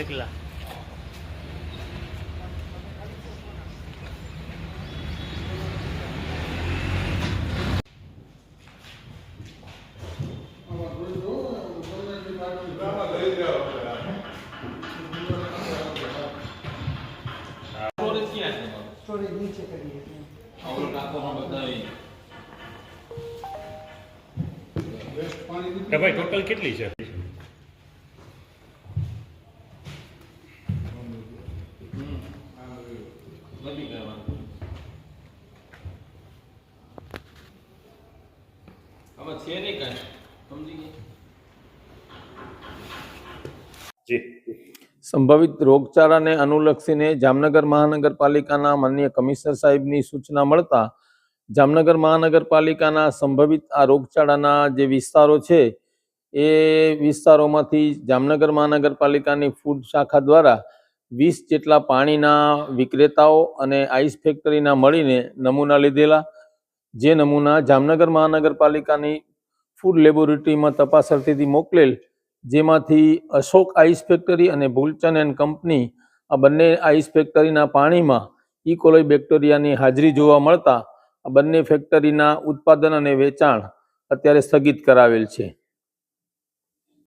મોકલા storage ક્યાં છે તમારું? સ્ટોરેજ નીચે કરીએ છીએ. આવડો ટાંકોમાં બતાવી. કે ભાઈ ટોટલ કેટલી છે નથી કરવાનું. આમાં છે નહીં કાંઈ. સમજી ગયા જી સંભવિત રોગચાળાને અનુલક્ષીને જામનગર મહાનગરપાલિકાના માન્ય કમિશનર સાહેબની સૂચના મળતા જામનગર મહાનગરપાલિકાના સંભવિત આ રોગચાળાના જે વિસ્તારો છે એ વિસ્તારોમાંથી જામનગર મહાનગરપાલિકાની ફૂડ શાખા દ્વારા વીસ જેટલા પાણીના વિક્રેતાઓ અને આઈસ ફેક્ટરીના મળીને નમૂના લીધેલા. જે નમૂના જામનગર મહાનગરપાલિકાની ફૂડ લેબોરેટરીમાં તપાસ અર્થેથી મોકલેલ, જેમાંથી અશોક આઈસ ફેક્ટરી અને ભૂલચંદ એન્ડ કંપની આ બંને આઈસ ફેક્ટરીના પાણીમાં ઇકોલોઈ બેક્ટેરિયાની હાજરી જોવા મળતા આ બંને ફેક્ટરીના ઉત્પાદન અને વેચાણ અત્યારે સ્થગિત કરાવેલ છે.